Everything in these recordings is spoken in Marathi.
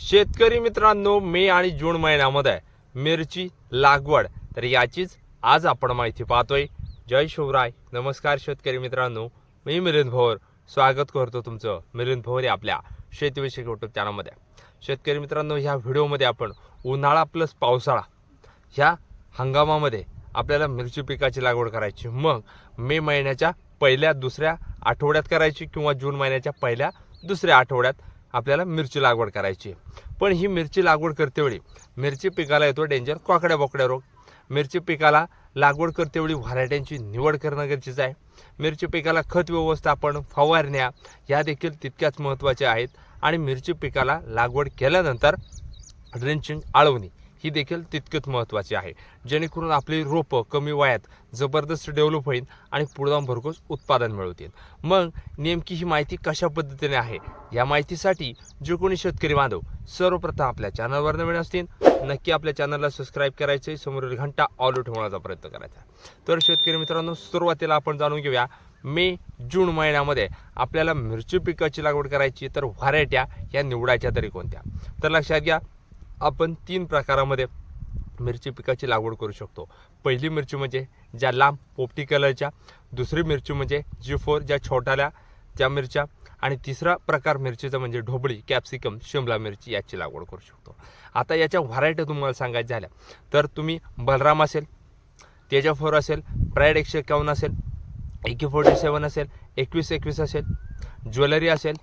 शेतकरी मित्रांनो मे आणि जून महिन्यामध्ये मिरची लागवड. तर याचीच आज आपण माहिती पाहतोय. जय शिवराय. नमस्कार शेतकरी मित्रांनो. मी मिलिंद भोर. स्वागत करतो तुमचं मिलिंद भोर या आपल्या शेतीविषयक युट्यूब चॅनलमध्ये शेतकरी मित्रांनो ह्या व्हिडिओमध्ये आपण उन्हाळा प्लस पावसाळा ह्या हंगामामध्ये आपल्याला मिरची पिकाची लागवड करायची. मग मे महिन्याच्या पहिल्या दुसऱ्या आठवड्यात करायची किंवा जून महिन्याच्या पहिल्या दुसऱ्या आठवड्यात आपल्याला मिरची लागवड करायची. पण ही मिरची लागवड करतेवेळी मिरची पिकाला येतो डेंजर कोकड्या बोकड्या रोग. मिरची पिकाला लागवड करतेवेळी व्हरायट्यांची निवड करणं गरजेचं आहे. मिरची पिकाला खत व्यवस्थापन फवारण्या ह्या देखील तितक्याच महत्त्वाच्या आहेत. आणि मिरची पिकाला लागवड केल्यानंतर ड्रेंचिंग आळवणी ही देखील तितकंच महत्त्वाची आहे. जेणेकरून आपली रोपं कमी वयात जबरदस्त डेव्हलप होईल आणि पुढे जाऊन भरघोस उत्पादन मिळवतील. मग नेमकी ही माहिती कशा पद्धतीने आहे? या माहितीसाठी जे कोणी शेतकरी बांधव सर्वप्रथम आपल्या चॅनलवर नवीन असतील नक्की आपल्या चॅनलला सबस्क्राईब करायचे समोरील घंटा ऑल ठेवण्याचा प्रयत्न करायचा. तर शेतकरी मित्रांनो सुरुवातीला आपण जाणून घेऊया मे जून महिन्यामध्ये आपल्याला मिरची पिकाची लागवड करायची तर व्हरायट्या या निवडायच्या तरी कोणत्या? तर लक्षात घ्या आपण तीन प्रकारामध्ये मिरची पिकाची लागवड करू शकतो. पहिली मिरची म्हणजे ज्या लांब पोपटी कलरच्या दुसरी मिरची म्हणजे जी फोर ज्या छोट्याल्या त्या मिरच्या आणि तिसरा प्रकार मिरचीचा म्हणजे ढोबळी कॅप्सिकम शिमला मिरची याची लागवड करू शकतो. आता याच्या व्हरायटी तुम्हाला सांगायच्या झाल्या. तर तुम्ही बलराम असेल तेजा फोर असेल प्राईड एकशे एकावन्न असेल एके फोर्टी सेवन असेल एकवीस एकवीस असेल ज्वेलरी असेल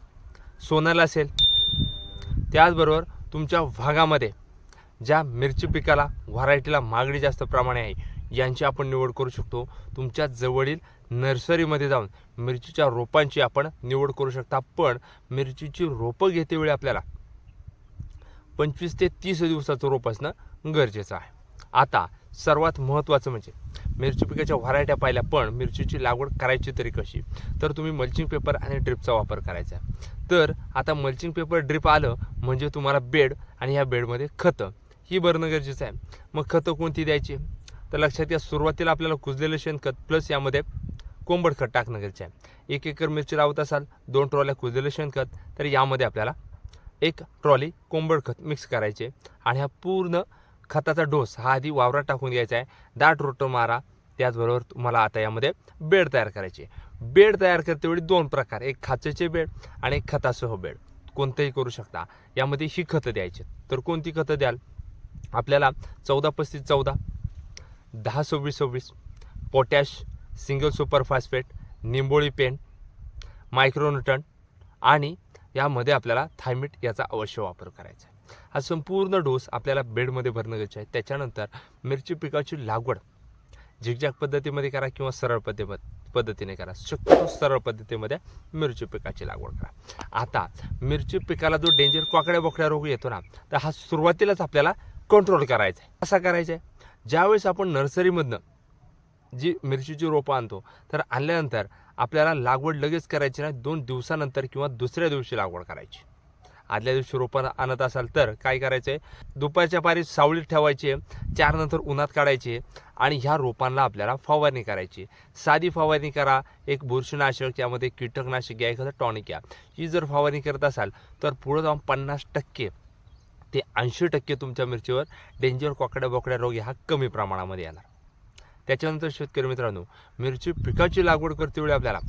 सोनल असेल त्याचबरोबर तुमच्या भागामध्ये ज्या मिरची पिकाला व्हरायटीला मागणी जास्त प्रमाणे आहे यांची आपण निवड करू शकतो. तुमच्या जवळील नर्सरीमध्ये जाऊन मिरचीच्या रोपांची आपण निवड करू शकता. पण मिरचीची रोपं घेतेवेळी आपल्याला पंचवीस ते तीस दिवसाचं रोप असणं गरजेचं आहे. आता सर्वात महत्त्वाचं म्हणजे मिरची पिकाच्या व्हरायट्या पाहिल्या पण मिरचीची लागवड करायची तरी कशी? तर तुम्ही मल्चिंग पेपर आणि ड्रिपचा वापर करायचा आहे. तर आता मल्चिंग पेपर ड्रिप आलं म्हणजे तुम्हाला बेड आणि ह्या बेडमध्ये खतं. ही भरणं गरजेचं आहे. मग खतं कोणती द्यायची? तर लक्षात घ्या सुरुवातीला आपल्याला कुजलेलं शेणखत प्लस यामध्ये कोंबड खत टाकणं गरजेचं आहे. एक एकर मिरची लावत असाल दोन ट्रॉल्या कुजलेलं शेणखत तर यामध्ये आपल्याला एक ट्रॉली कोंबड खत मिक्स करायचे आणि हा पूर्ण खताचा डोस हा आधी वावरात टाकून द्यायचा आहे. दाट रोटं मारा त्याचबरोबर तुम्हाला आता यामध्ये बेड तयार करायचे बेड तयार करतेवेळी दोन प्रकार. एक खाचेचे बेड आणि एक खतासह बेड. कोणतंही करू शकता. यामध्ये ही खतं द्यायची तर कोणती खतं द्याल? आपल्याला चौदा पस्तीस चौदा दहा सव्वीस सव्वीस पोटॅश सिंगल सुपर फॉस्फेट निंबोळी पेन मायक्रोन्यूटन आणि यामध्ये आपल्याला थायमिट याचा अवश्य वापर करायचा आहे. हा संपूर्ण डोस आपल्याला बेडमध्ये भरणं गरजेचं आहे. त्याच्यानंतर मिरची पिकाची लागवड झिगझॅग पद्धतीमध्ये करा किंवा सरळ पद्धती पद्धतीने करा. शक्यतो सरळ पद्धतीमध्ये मिरची पिकाची लागवड करा. आता मिरची पिकाला जो डेंजर कोकड्या बोकड्या रोग येतो ना तर हा सुरुवातीलाच आपल्याला कंट्रोल करायचा आहे. कसा करायचा आहे? ज्यावेळेस आपण नर्सरीमधनं जी मिरचीची रोपं आणतो तर आणल्यानंतर आपल्याला लागवड लगेच करायची नाही दोन दिवसानंतर किंवा दुसऱ्या दिवशी लागवड करायची. आदल्या दिवशी रोपं आणत असाल तर काय करायचं आहे दुपारच्या पारी सावलीत ठेवायची चार नंतर उन्हात काढायची आणि ह्या रोपांना आपल्याला फवारणी करायची साधी फवारणी करा एक बुरशीनाशक यामध्ये कीटकनाशक घ्या एखादं टॉनिक घ्या. ही जर फवारणी करत असाल तर पुढं जाऊन पन्नास टक्के ते ऐंशी टक्के तुमच्या मिरचीवर डेंजर कोकड्या बोकड्या रोग हा कमी प्रमाणामध्ये येणार. त्याच्यानंतर शेतकरी मित्रांनो मिरची पिकाची लागवड करतेवेळी आपल्याला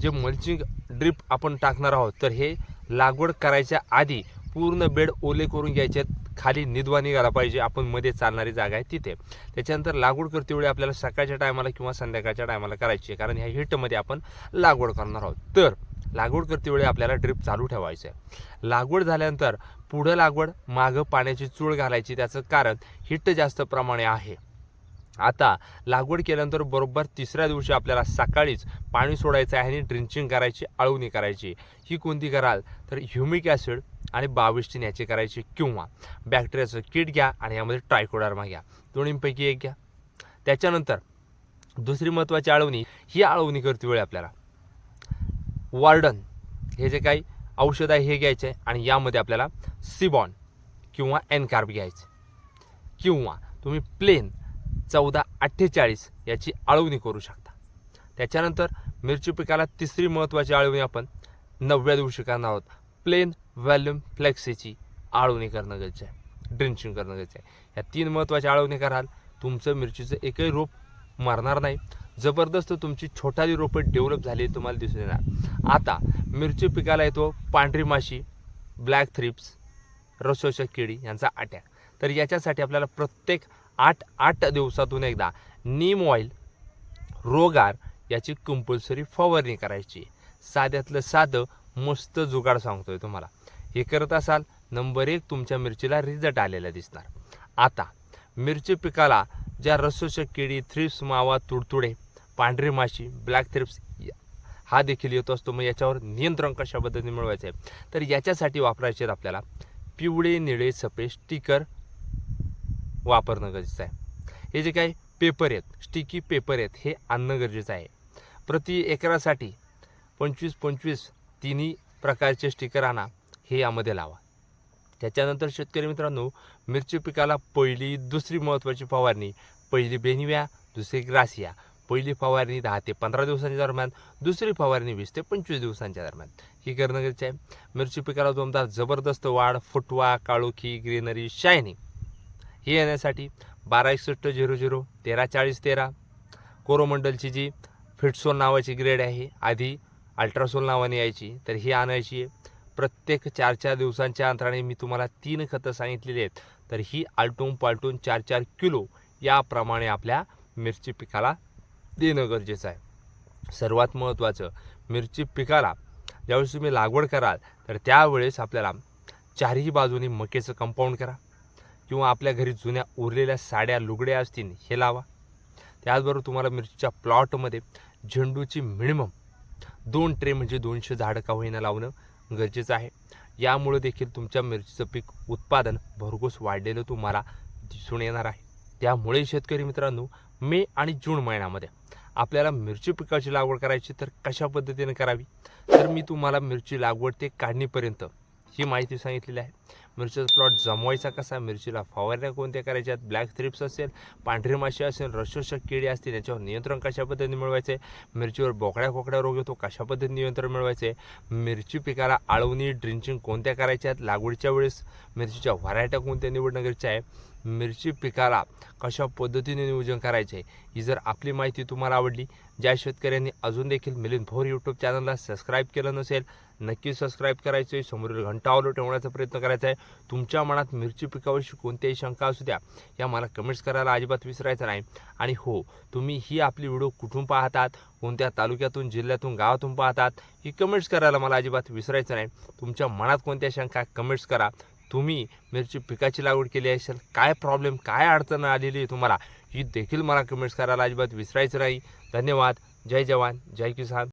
जे मल्चिंग ड्रिप आपण टाकणार आहोत तर हे लागवड करायच्या आधी पूर्ण बेड ओले करून घ्यायचे खाली निधवा निघाला पाहिजे. आपण मध्ये चालणारी जागा आहे तिथे. त्याच्यानंतर लागवड करतेवेळी आपल्याला सकाळच्या टायमाला किंवा संध्याकाळच्या टायमाला करायची आहे. कारण ह्या हिटमध्ये आपण लागवड करणार आहोत. तर लागवड करतेवेळी आपल्याला ड्रिप चालू ठेवायचं आहे लागवड झाल्यानंतर पुढं लागवड मागं पाण्याची चूळ घालायची. त्याचं कारण हिट जास्त प्रमाणे आहे. आता लागवड केल्यानंतर बरोबर तिसऱ्या दिवशी आपल्याला सकाळीच पाणी सोडायचं आहे आणि ड्रिंचिंग करायची आळवणी करायची. ही कोणती कराल तर ह्युमिक ॲसिड आणि बाविस्टीन याची करायची किंवा बॅक्टेरियाचं किट घ्या आणि यामध्ये ट्रायकोडार्मा घ्या. दोन्हीपैकी एक घ्या. त्याच्यानंतर दुसरी महत्त्वाची आळवणी ही आळवणी करते वेळी आपल्याला. वार्डन हे जे काही औषध आहे हे घ्यायचं आहे आणि यामध्ये आपल्याला सिबॉन किंवा एनकार्ब घ्यायचं. किंवा तुम्ही प्लेन चौदा अठ्ठेचाळीस याची आळवणी करू शकता. त्याच्यानंतर मिरची पिकाला तिसरी महत्त्वाची आळवणी आपण नवव्या दिवशी करणार आहोत. प्लेन व्हॅल्युम फ्लेक्सीची आळवणी करणं गरजेचं आहे. ड्रिंचिंग करणं गरजेचं आहे. ह्या तीन महत्त्वाच्या आळवणी कराल. तुमचं मिरचीचं एकही रोप मरणार नाही. जबरदस्त तुमची छोटाली रोपं डेव्हलप झाली तुम्हाला दिसून येणार. आता मिरची पिकाला येतो पांढरी माशी ब्लॅक थ्रिप्स रसोशक किडी यांचा अटॅक. तर याच्यासाठी आपल्याला प्रत्येक आठ आठ दिवसातून एकदा नीम ऑइल रोगार याची कंपल्सरी फवारणी करायची. साध्यातलं साधं मस्त जुगाड सांगतोय तुम्हाला. हे करत असाल नंबर एक तुमच्या मिरचीला रिझल्ट आलेला दिसणार. आता मिरची पिकाला ज्या रसोच्या किडी थ्रिप्स मावा तुडतुडे पांढरी माशी ब्लॅक थ्रिप्स हा देखील येतो असतो. मग याच्यावर नियंत्रण कशा पद्धतीने मिळवायचं आहे तर याच्यासाठी वापरायचे आहेत आपल्याला पिवळे निळे सफेद स्टिकर वापरणं गरजेचं आहे. हे जे काही पेपर आहेत स्टिकी पेपर आहेत हे आणणं गरजेचं आहे. प्रति एकरासाठी पंचवीस पंचवीस तिन्ही प्रकारचे स्टिकर आणा हे यामध्ये लावा. त्याच्यानंतर शेतकरी मित्रांनो मिरची पिकाला पहिली दुसरी महत्त्वाची फवारणी पहिली बेनिव्या दुसरी ग्रासिया पहिली फवारणी दहा ते पंधरा दिवसांच्या दरम्यान दुसरी फवारणी वीस ते पंचवीस दिवसांच्या दरम्यान. ही करणं गरजेचं आहे. मिरची पिकाला दोनदा जबरदस्त वाढ फुटवा काळोखी ग्रीनरी शायनिंग. हे येण्यासाठी बारा एकसष्ट झिरो झिरो तेरा. चाळीस तेरा कोरोमंडलची जी फिटसोल नावाची ग्रेड आहे आधी अल्ट्रासोल नावाने यायची तर ही आणायची आहे. प्रत्येक चार चार दिवसांच्या अंतराने मी तुम्हाला तीन खतं सांगितलेली आहेत. तर ही आलटून पालटून चार चार किलो याप्रमाणे आपल्या मिरची पिकाला देणं गरजेचं आहे. सर्वात महत्त्वाचं मिरची पिकाला ज्यावेळेस तुम्ही लागवड कराल तर त्यावेळेस आपल्याला चारही बाजूनी मकेचं कंपाऊंड करा. किंवा आपल्या घरी जुन्या उरलेल्या साड्या लुगड्या असतील हे लावा. त्याचबरोबर तुम्हाला मिरचीच्या प्लॉटमध्ये झेंडूची मिनिमम दोन ट्रे म्हणजे दोनशे झाडं का होईना लावणं गरजेचं आहे. यामुळे देखील तुमच्या मिरचीचं पीक उत्पादन भरघोस वाढलेलं तुम्हाला दिसून येणार आहे. त्यामुळे शेतकरी मित्रांनो मे आणि जून महिन्यामध्ये आपल्याला मिरची पिकाची लागवड करायची तर कशा पद्धतीने करावी? तर मी तुम्हाला मिरची लागवड ते काढणीपर्यंत ही माहिती सांगितलेली आहे. मिरचीचा प्लॉट जमवायचा कसा? मिरचीला फवारण्या कोणत्या करायच्यात ब्लॅक थ्रिप्स असेल पांढरी माशी असेल रसोषक किडी असतील याच्यावर नियंत्रण कशा पद्धतीने मिळवायचे? मिरचीवर बोकड्या कोकड्या रोग येतो कशा पद्धतीने नियंत्रण मिळवायचे? मिरची पिकाला आळवणी ड्रिंचिंग कोणत्या करायच्या आहेत लागवडीच्या वेळेस मिरचीच्या व्हरायट्या कोणत्या निवडणं गरजेच्या आहे? मिरची पिकाला कशा पद्धतीने नियोजन करायचे ही जर आपली माहिती तुम्हाला आवडली ज्या शेतकऱ्यांनी अजून देखील मिलिंद भोर यूट्यूब चॅनलला सबस्क्राईब केलं नसेल नक्की सबस्क्राईब करायचं आहे समोरील घंटा ऑलो ठेवण्याचा प्रयत्न करायचा आहे तुमच्या मनात मिरची पिकावरची कोणत्याही शंका असू द्या या मला कमेंट्स करायला अजिबात विसरायचं नाही. आणि हो तुम्ही ही आपली व्हिडिओ कुठून पाहतात कोणत्या तालुक्यातून जिल्ह्यातून गावातून पाहतात ही कमेंट्स करायला मला अजिबात विसरायचं नाही. तुमच्या मनात कोणत्या शंका कमेंट्स करा. तुम्ही मिरची पिकाची लागवड केली असेल काय प्रॉब्लेम काय अडचण आलेली आहे तुम्हाला ही देखील मला कमेंट्स करायला अजिबात विसरायचं नाही. धन्यवाद. जय जवान. जय किसान.